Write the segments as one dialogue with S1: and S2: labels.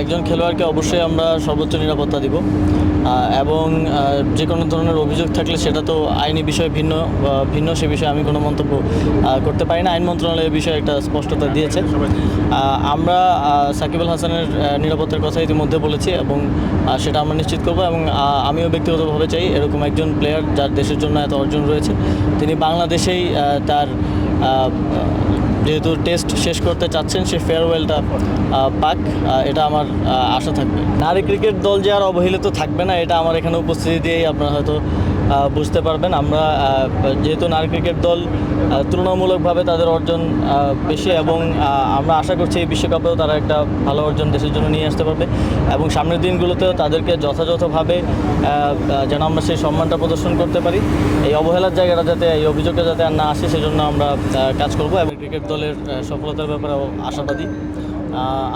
S1: একজন খেলোয়াড়কে অবশ্যই আমরা সর্বোচ্চ নিরাপত্তা দিব। এবং যে কোনো ধরনের অভিযোগ থাকলে সেটা তো আইনি বিষয়ে ভিন্ন ভিন্ন সে বিষয়ে আমি কোনো মন্তব্য করতে পারি না। আইন মন্ত্রণালয় এ বিষয়ে একটা স্পষ্টতা দিয়েছে। আমরা সাকিব আল হাসানের নিরাপত্তার কথা ইতিমধ্যে বলেছি এবং সেটা আমরা নিশ্চিত করব এবং আমিও ব্যক্তিগতভাবে চাই এরকম একজন প্লেয়ার যার দেশের জন্য এত অর্জন রয়েছে। তিনি বাংলাদেশেই তার যেহেতু টেস্ট শেষ করতে চাচ্ছেন সেই ফেয়ারওয়েলটা পাক এটা আমার আশা থাকবে। নারী ক্রিকেট দল যে আর অবহেলিত থাকবে না, এটা আমার এখানে উপস্থিতি দিয়েই আপনারা হয়তো বুঝতে পারবেন। আমরা যেহেতু নারী ক্রিকেট দল তুলনামূলকভাবে তাদের অর্জন বেশি এবং আমরা আশা করছি এই বিশ্বকাপেও তারা একটা ভালো অর্জন দেশের জন্য নিয়ে আসতে পারবে এবং সামনের দিনগুলোতেও তাদেরকে যথাযথভাবে যেন আমরা সেই সম্মানটা প্রদর্শন করতে পারি। এই অবহেলার জায়গাটা যাতে, এই অভিযোগটা যাতে আর না আসে, সেজন্য আমরা কাজ করব এবং ক্রিকেট দলের সফলতার ব্যাপারে আশাবাদী।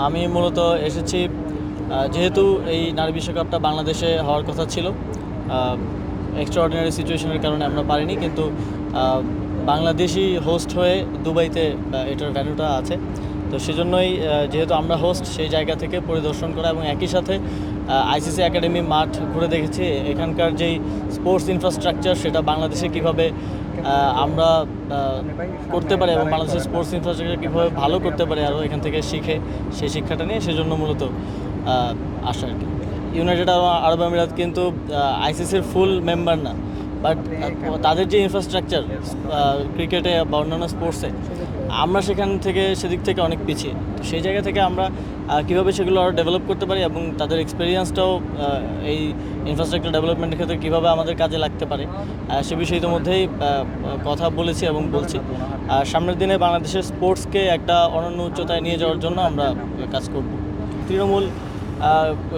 S1: আমি মূলত এসেছি যেহেতু এই নারী বিশ্বকাপটা বাংলাদেশে হওয়ার কথা ছিল এক্সট্রা অর্ডিনারি সিচুয়েশনের কারণে আমরা পারিনি, কিন্তু বাংলাদেশি হোস্ট হয়ে দুবাইতে এটার ভ্যালুটা আছে। তো সেজন্যই যেহেতু আমরা হোস্ট সেই জায়গা থেকে পরিদর্শন করা এবং একই সাথে আইসিসি একাডেমি মাঠ ঘুরে দেখেছি। এখানকার যেই স্পোর্টস ইনফ্রাস্ট্রাকচার সেটা বাংলাদেশে কীভাবে আমরা করতে পারি এবং বাংলাদেশের স্পোর্টস ইনফ্রাস্ট্রাকচার কীভাবে ভালো করতে পারি আরও এখান থেকে শিখে, সেই শিক্ষাটা নিয়ে সেজন্য মূলত আসা আর কি। ইউনাইটেড আরব আমিরাত কিন্তু আইসিসির ফুল মেম্বার না। বাট তাদের যে ইনফ্রাস্ট্রাকচার ক্রিকেটে বা অন্যান্য স্পোর্টসে আমরা সেখান থেকে, সেদিক থেকে অনেক পিছিয়ে। তো সেই জায়গা থেকে আমরা কীভাবে সেগুলো আরও ডেভেলপ করতে পারি এবং তাদের এক্সপিরিয়েন্সটাও এই ইনফ্রাস্ট্রাকচার ডেভেলপমেন্টের ক্ষেত্রে কীভাবে আমাদের কাজে লাগতে পারে সে বিষয়ে ইতিমধ্যেই কথা বলেছি এবং বলছি। সামনের দিনে বাংলাদেশের স্পোর্টসকে একটা অনন্য উচ্চতায় নিয়ে যাওয়ার জন্য আমরা কাজ করব। তৃণমূল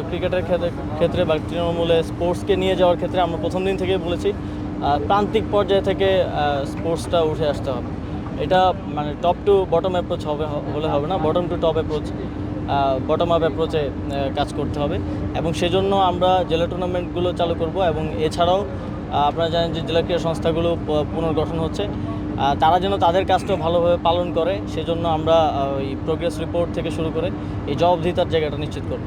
S1: ক্রিকেটের ক্ষেত্রে বা তৃণমূলে স্পোর্টসকে নিয়ে যাওয়ার ক্ষেত্রে আমরা প্রথম দিন থেকে বলেছি প্রান্তিক পর্যায় থেকে স্পোর্টসটা উঠে আসতে হবে। এটা মানে টপ টু বটম অ্যাপ্রোচ হবে, হলে হবে না bottom to top approach bottom up অ্যাপ্রোচে কাজ করতে হবে। এবং সেজন্য আমরা জেলা টুর্নামেন্টগুলো চালু করব এবং এছাড়াও আপনারা জানেন যে জেলা ক্রীড়া সংস্থাগুলো পুনর্গঠন হচ্ছে। তারা যেন তাদের কাজটা ভালোভাবে পালন করে, সেজন্য আমরা ওই প্রোগ্রেস রিপোর্ট থেকে শুরু করে এই জবাবদিহিতার জায়গাটা নিশ্চিত করব।